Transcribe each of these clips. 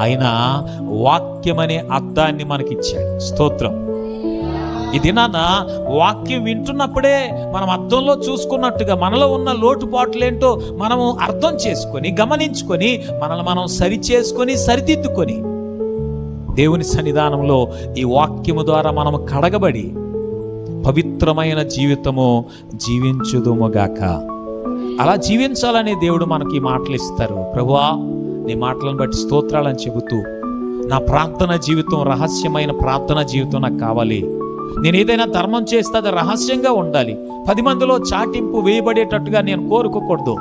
ఆయన వాక్యమనే అర్థాన్ని మనకిచ్చాడు. స్తోత్రం. ఈ దినాన వాక్యం వింటున్నప్పుడే మనం అర్థంలో చూసుకున్నట్టుగా మనలో ఉన్న లోటుపాట్లేంటో మనము అర్థం చేసుకొని గమనించుకొని మనల్ని మనం సరి చేసుకొని సరిదిద్దుకొని దేవుని సన్నిధానంలో ఈ వాక్యము ద్వారా మనం కడగబడి పవిత్రమైన జీవితము జీవించుదుముగాక అలా జీవించాలని దేవుడు మనకి మాటలు ఇస్తారు ప్రభువా నీ మాటలను బట్టి స్తోత్రాలని చెబుతూ నా ప్రార్థన జీవితం రహస్యమైన ప్రార్థన జీవితం నాకు కావాలి. నేను ఏదైనా ధర్మం చేస్తే అది రహస్యంగా ఉండాలి. పది మందిలో చాటింపు వేయబడేటట్టుగా నేను కోరుకోకూడదు.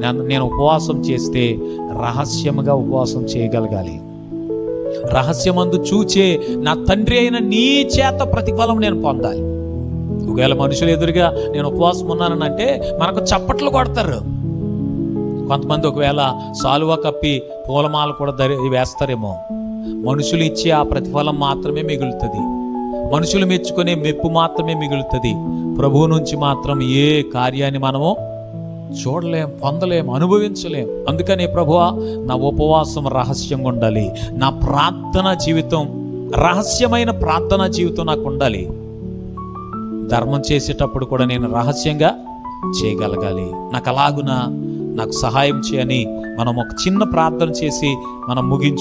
నేను నేను ఉపవాసం చేస్తే రహస్యముగా ఉపవాసం చేయగలగాలి. రహస్యమందు చూచే నా తండ్రి అయిన నీ చేత ప్రతిఫలం నేను పొందాలి. ఒకవేళ మనుషులు ఎదురుగా నేను ఉపవాసం ఉన్నానని అంటే మనకు చప్పట్లు కొడతారు. కొంతమంది ఒకవేళ సాలువ కప్పి పూలమాల కూడా ధరి వేస్తారేమో. మనుషులు ఇచ్చే ఆ ప్రతిఫలం మాత్రమే మిగులుతుంది. మనుషులు మెచ్చుకునే మెప్పు మాత్రమే మిగులుతుంది. ప్రభువు నుంచి మాత్రం ఏ కార్యాన్ని మనము చూడలేం పొందలేం అనుభవించలేం. అందుకనే ప్రభువా నా ఉపవాసం రహస్యంగా ఉండాలి. నా ప్రార్థన జీవితం రహస్యమైన ప్రార్థన జీవితం నాకు ఉండాలి. ధర్మం చేసేటప్పుడు కూడా నేను రహస్యంగా చేయగలగాలి. నాకు అలాగున నాకు సహాయం చేయని మనం ఒక చిన్న ప్రార్థన చేసి మనం ముగించు